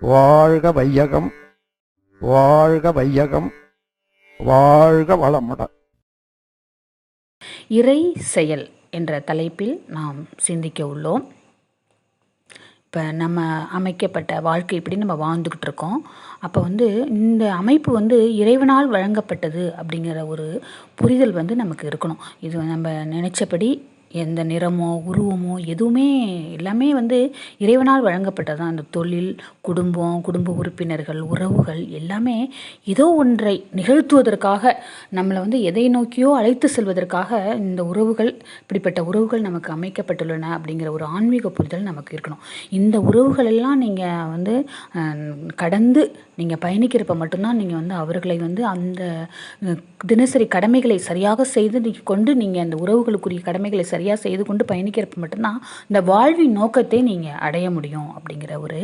வாழ்க வையகம் வாழ்க வையகம் வாழ்க வளமுடன் இறை செயல் என்ற தலைப்பில் நாம் சிந்திக்க உள்ளோம். இப்போ நம்ம அமைக்கப்பட்ட வாழ்க்கை இப்படி நம்ம வாழ்ந்துக்கிட்டு இருக்கோம். அப்போ வந்து இந்த அமைப்பு வந்து இறைவனால் வழங்கப்பட்டது அப்படிங்கிற ஒரு புரிதல் வந்து நமக்கு இருக்கணும். இது நம்ம நினச்சபடி எந்த நிறமோ உருவமோ எதுவுமே எல்லாமே வந்து இறைவனால் வழங்கப்பட்டது தான். அந்த தொழில் குடும்பம் குடும்ப உறுப்பினர்கள் உறவுகள் எல்லாமே ஏதோ ஒன்றை நிகழ்த்துவதற்காக நம்மளை வந்து எதை நோக்கியோ அழைத்து செல்வதற்காக இந்த உறவுகள் இப்படிப்பட்ட உறவுகள் நமக்கு அமைக்கப்பட்டுள்ளன அப்படிங்கிற ஒரு ஆன்மீக புரிதல் நமக்கு இருக்கணும். இந்த உறவுகள் எல்லாம் நீங்கள் வந்து கடந்து நீங்கள் பயணிக்கிறப்ப மட்டும்தான் நீங்கள் வந்து அவர்களை வந்து அந்த தினசரி கடமைகளை சரியாக செய்து நீ கொண்டு நீங்கள் அந்த உறவுகளுக்குரிய கடமைகளை சரியாக செய்து கொண்டு பயணிக்கிறப்ப மட்டும்தான் இந்த வாழ்வின் நோக்கத்தை நீங்கள் அடைய முடியும் அப்படிங்கிற ஒரு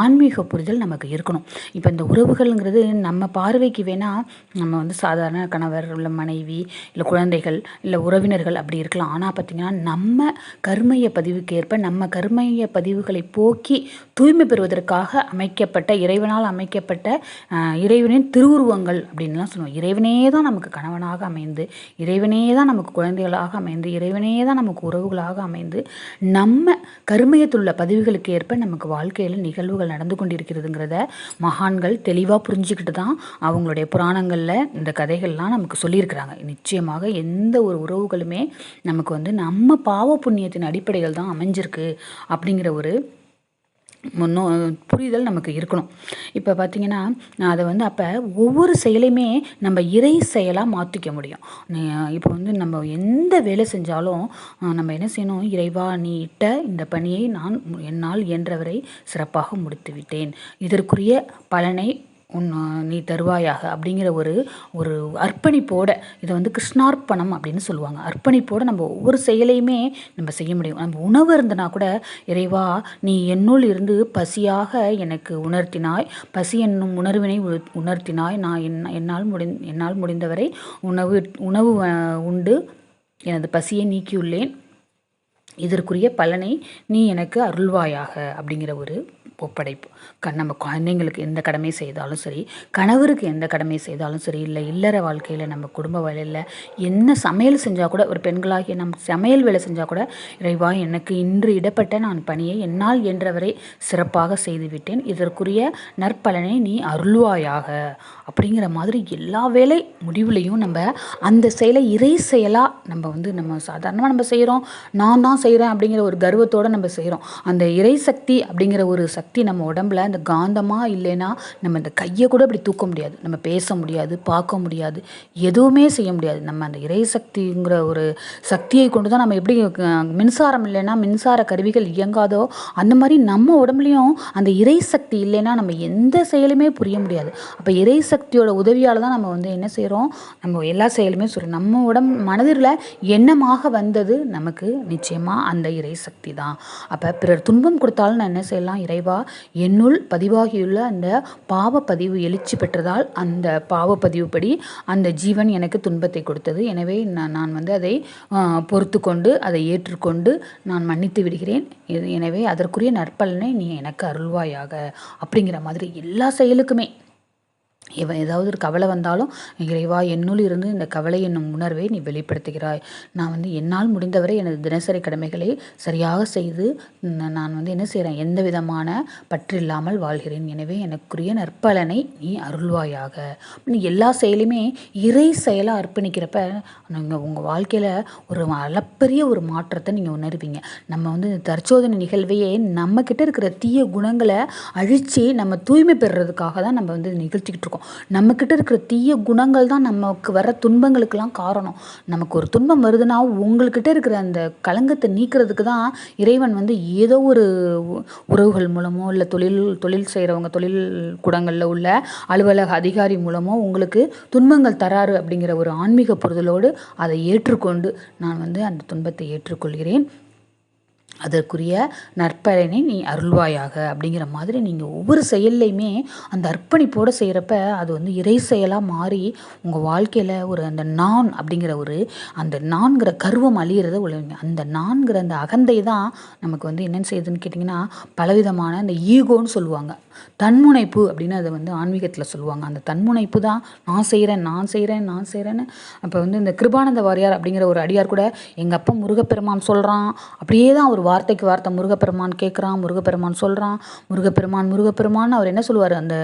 ஆன்மீக புரிதல் நமக்கு இருக்கணும். இப்போ இந்த உறவுகள்ங்கிறது நம்ம பார்வைக்கு வேணால் நம்ம வந்து சாதாரண கணவர் இல்லை மனைவி இல்லை குழந்தைகள் இல்லை உறவினர்கள் அப்படி இருக்கலாம். ஆனால் பார்த்திங்கன்னா நம்ம கர்மைய பதிவுக்கு ஏற்ப நம்ம கர்மைய பதிவுகளை போக்கி தூய்மை பெறுவதற்காக அமைக்கப்பட்ட இறைவனால் அமைக்கப்பட்ட இறைவனின் திருவுருவங்கள் அப்படின்லாம் சொல்லுவோம். இறைவனே தான் நமக்கு கணவனாக அமைந்து இறைவனே தான் நமக்கு குழந்தைகளாக அமைந்து இறைவனே தான் நமக்கு உறவுகளாக அமைந்து நம்ம கருமையத்துள்ள பதிவுகளுக்கு ஏற்ப நமக்கு வாழ்க்கையில் நிகழ்வுகள் நடந்து கொண்டிருக்கிறதுங்கிறத மகான்கள் தெளிவாக புரிஞ்சுக்கிட்டு தான் அவங்களுடைய புராணங்களில் இந்த கதைகள்லாம் நமக்கு சொல்லியிருக்கிறாங்க. நிச்சயமாக எந்த ஒரு உறவுகளுமே நமக்கு வந்து நம்ம பாவ புண்ணியத்தின் அடிப்படையில் தான் அமைஞ்சிருக்கு அப்படிங்கிற ஒரு முன்னோ புரிதல் நமக்கு இருக்கணும். இப்போ பார்த்தீங்கன்னா நான் அதை வந்து அப்போ ஒவ்வொரு செயலையுமே நம்ம இறை செயலாக மாற்றிக்க முடியும். இப்போ வந்து நம்ம எந்த வேலை செஞ்சாலும் நம்ம என்ன செய்யணும்? இறைவா நீ இட்ட இந்த பணியை நான் என்னால் இயன்றவரை சிறப்பாக முடித்து விட்டேன் இதற்குரிய பலனை உன் நீ தருவாயாக அப்படிங்கிற ஒரு ஒரு அர்ப்பணிப்போட இதை வந்து கிருஷ்ணார்ப்பணம் அப்படின்னு சொல்லுவாங்க. அர்ப்பணிப்போடு நம்ம ஒவ்வொரு செயலையுமே நம்ம செய்ய முடியும். நம்ம உணவு இருந்தனா கூட இறைவா நீ என்னுள் இருந்து பசியாக எனக்கு உணர்த்தினாய். பசி என்னும் உணர்வினை உணர்த்தினாய். நான் என் என்னால் முடி என்னால் முடிந்தவரை உணவு உணவு உண்டு. எனது பசியை நீக்கியுள்ளேன். இதற்குரிய பலனை நீ எனக்கு அருள்வாயாக அப்படிங்கிற ஒரு ஒப்படைப்பு. க நம்ம குழந்தைங்களுக்கு எந்த கடமை செய்தாலும் சரி கணவருக்கு எந்த கடமை செய்தாலும் சரி இல்லை இல்லற வாழ்க்கையில் நம்ம குடும்ப வேலையில் என்ன சமையல் செஞ்சால் கூட ஒரு பெண்களாகிய நம் சமையல் வேலை செஞ்சால் கூட இறைவா எனக்கு இன்று இடப்பட்ட நான் பணியை என்னால் என்றவரை சிறப்பாக செய்துவிட்டேன். இதற்குரிய நற்பலனை நீ அருள்வாயாக. அப்படிங்கிற மாதிரி எல்லா வேலை முடிவுலையும் நம்ம அந்த செயலை இறை செயலாக நம்ம வந்து நம்ம சாதாரணமாக நம்ம செய்கிறோம் நான் தான் செய்கிறேன் அப்படிங்கிற ஒரு கர்வத்தோடு நம்ம செய்கிறோம் அந்த இறை சக்தி அப்படிங்கிற ஒரு சக்தி சக்தி நம்ம உடம்புல அந்த காந்தமாக இல்லைன்னா நம்ம அந்த கையை கூட அப்படி தூக்க முடியாது. நம்ம பேச முடியாது பார்க்க முடியாது எதுவுமே செய்ய முடியாது. நம்ம அந்த இறை சக்திங்கிற ஒரு சக்தியை கொண்டு தான் நம்ம எப்படி மின்சாரம் இல்லைன்னா மின்சார கருவிகள் இயங்காதோ அந்த மாதிரி நம்ம உடம்புலையும் அந்த இறை சக்தி இல்லைன்னா நம்ம எந்த செயலுமே புரிய முடியாது. அப்போ இறை சக்தியோட உதவியால் தான் நம்ம வந்து என்ன செய்கிறோம் நம்ம எல்லா செயலுமே சொல்கிறோம் நம்ம உடம்பு மனதில் எண்ணமாக வந்தது நமக்கு நிச்சயமாக அந்த இறை சக்தி தான் அப்போ பிறர் துன்பம் கொடுத்தாலும் நான் என்ன செய்யலாம்? இறைவா என்னுள் பதிவாகியுள்ள அந்த பாவ பதிவு எழுச்சி பெற்றதால் அந்த பாவப்பதிவுப்படி அந்த ஜீவன் எனக்கு துன்பத்தை கொடுத்தது. எனவே நான் நான் வந்து அதை பொறுத்து கொண்டு அதை ஏற்றுக்கொண்டு நான் மன்னித்து விடுகிறேன். இது- எனவே அதற்குரிய நற்பலனை நீ எனக்கு அருள்வாயாக. அப்படிங்கிற மாதிரி எல்லா செயலுக்குமே இவன் ஏதாவது ஒரு கவலை வந்தாலும் இறைவா என்னுள் இருந்து இந்த கவலை என்னும் உணர்வை நீ வெளிப்படுத்துகிறாய். நான் வந்து என்னால் முடிந்தவரை எனது தினசரி கடமைகளை சரியாக செய்து நான் வந்து என்ன செய்கிறேன் எந்த விதமான பற்றில்லாமல் வாழ்கிறேன். எனவே எனக்குரிய நற்பலனை நீ அருள்வாயாக. நீ எல்லா செயலையுமே இறை செயலாக அர்ப்பணிக்கிறப்ப நீங்கள் உங்கள் வாழ்க்கையில் ஒரு அளப்பரிய ஒரு மாற்றத்தை நீங்கள் உணர்வீங்க. நம்ம வந்து இந்த தற்சோதனை நிகழ்வையே நம்மக்கிட்ட இருக்கிற தீய குணங்களை அழித்து நம்ம தூய்மை பெறுறதுக்காக தான் நம்ம வந்து நிகழ்த்திக்கிட்டு இருக்கோம். நம்மக்கிட்ட இருக்கிற தீய குணங்கள் தான் நமக்கு வர துன்பங்களுக்கெல்லாம் காரணம். நமக்கு ஒரு துன்பம் வருதுன்னா உங்கள்கிட்ட இருக்கிற அந்த களங்கத்தை நீக்கிறதுக்கு தான் இறைவன் வந்து ஏதோ ஒரு உறவுகள் மூலமோ இல்லை தொழில் தொழில் செய்கிறவங்க தொழில் கூடங்களில் உள்ள அலுவலக அதிகாரி மூலமோ உங்களுக்கு துன்பங்கள் தராரு அப்படிங்கிற ஒரு ஆன்மீக புரிதலோடு அதை ஏற்றுக்கொண்டு நான் வந்து அந்த துன்பத்தை ஏற்றுக்கொள்கிறேன். அதற்குரிய நற்பலனை நீ அருள்வாயாக அப்படிங்கிற மாதிரி நீங்கள் ஒவ்வொரு செயல்லையுமே அந்த அர்ப்பணிப்போடு செய்கிறப்ப அது வந்து இறை செயலாக மாறி உங்கள் வாழ்க்கையில் ஒரு அந்த நான் அப்படிங்கிற ஒரு அந்த நான்கிற கருவம் அழியிறத உழவுங்க அந்த நான்கிற அந்த அகந்தை தான் நமக்கு வந்து என்னென்னு செய்யுதுன்னு கேட்டிங்கன்னா பலவிதமான அந்த ஈகோன்னு சொல்லுவாங்க. தன்முனைப்பு அப்படின்னு அதை வந்து ஆன்மீகத்தில் சொல்லுவாங்க. அந்த தன்முனைப்பு தான் நான் செய்கிறேன் நான் செய்கிறேன் நான் செய்கிறேன்னு அப்போ வந்து இந்த கிருபானந்த வாரியார் அப்படிங்கிற ஒரு அடியார் கூட எங்கள் அப்பா முருகப்பெருமான் சொல்கிறான் அப்படியே தான் ஒரு வார்த்தைக்கு வார்த்தை முருகப்பெருமான் கேட்குறான் முருகப்பெருமான் சொல்கிறான் முருகப்பெருமான் முருகப்பெருமான் அவர் என்ன சொல்லுவார்? அந்த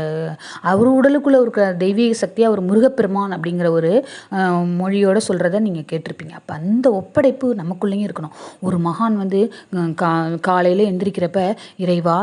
அவர் உடலுக்குள்ளே இருக்கிற தெய்வீக சக்தியாக அவர் முருகப்பெருமான் அப்படிங்கிற ஒரு மொழியோடு மொழியோட சொல்கிறத நீங்கள் கேட்டிருப்பீங்க. அப்போ அந்த ஒப்படைப்பு நமக்குள்ளேயும் இருக்கணும். ஒரு மகான் வந்து கா காலையில் எந்திரிக்கிறப்ப இறைவா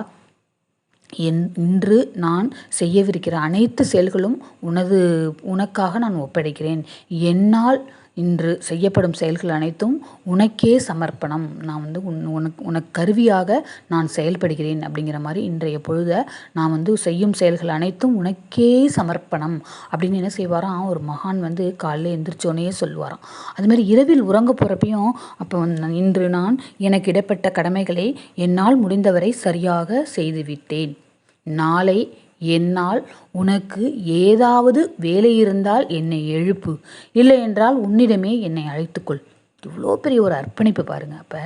என் இன்று நான் செய்யவிருக்கிற அனைத்து செயல்களும் உனது உனக்காக நான் ஒப்படைக்கிறேன். என்னால் இன்று செய்யப்படும் செயல்கள் அனைத்தும் உனக்கே சமர்ப்பணம். நான் வந்து உன் உனக்கு உனக்கு கருவியாக நான் செயல்படுகிறேன் அப்படிங்கிற மாதிரி இன்றைய பொழுதை நான் வந்து செய்யும் செயல்கள் அனைத்தும் உனக்கே சமர்ப்பணம் அப்படின்னு என்ன செய்வாராம்? ஒரு மகான் வந்து காலைல எந்திரிச்சோன்னே சொல்லுவாராம். அதுமாதிரி இரவில் உறங்க போகிறப்பையும் அப்போ நான் இன்று நான் எனக்கு இடப்பட்ட கடமைகளை என்னால் முடிந்தவரை சரியாக செய்துவிட்டேன் நாளை என்னால் உனக்கு ஏதாவது வேலை இருந்தால் என்னை எழுப்பு. இல்லை என்றால் உன்னிடமே என்னை அழைத்துக்கொள். இவ்வளோ பெரிய ஒரு அர்ப்பணிப்பு பாருங்கள் அப்போ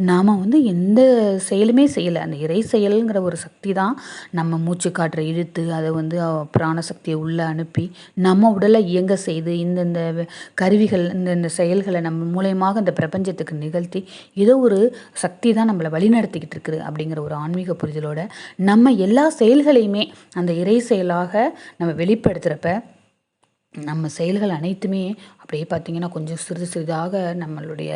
நாம் வந்து எந்த செயலுமே செய்யலை. அந்த இறை செயலுங்கிற ஒரு சக்தி தான் நம்ம மூச்சு காற்றை இழுத்து அதை வந்து பிராண சக்தியை உள்ளே அனுப்பி நம்ம உடலை இயங்க செய்து இந்தந்த கருவிகள் இந்தந்த செயல்களை நம்ம மூலயமாக இந்த பிரபஞ்சத்துக்கு நிகழ்த்தி ஏதோ ஒரு சக்தி தான் நம்மளை வழிநடத்திக்கிட்டு இருக்குது அப்படிங்கிற ஒரு ஆன்மீக புரிதலோட நம்ம எல்லா செயல்களையுமே அந்த இறை செயலாக நம்ம வெளிப்படுத்துகிறப்ப நம்ம செயல்கள் அனைத்துமே அப்படியே பார்த்தீங்கன்னா கொஞ்சம் சிறிது சிறிதாக நம்மளுடைய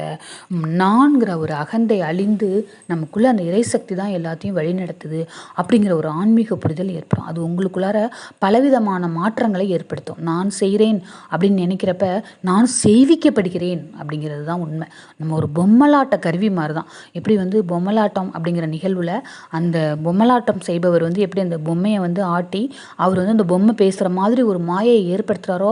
நான்கிற ஒரு அகந்தை அழிந்து நமக்குள்ளே அந்த இறைசக்தி தான் எல்லாத்தையும் வழிநடத்துது அப்படிங்கிற ஒரு ஆன்மீக புரிதல் ஏற்படும். அது உங்களுக்குள்ளார பலவிதமான மாற்றங்களை ஏற்படுத்தும். நான் செய்கிறேன் அப்படின்னு நினைக்கிறப்ப நான் செய்விக்கப்படுகிறேன் அப்படிங்கிறது தான் உண்மை. நம்ம ஒரு பொம்மலாட்ட கருவி மாதிரி தான் எப்படி வந்து பொம்மலாட்டம் அப்படிங்கிற நிகழ்வில் அந்த பொம்மலாட்டம் செய்பவர் வந்து எப்படி அந்த பொம்மையை வந்து ஆட்டி அவர் வந்து அந்த பொம்மை பேசுகிற மாதிரி ஒரு மாயையை ஏற்படுத்துகிறாரோ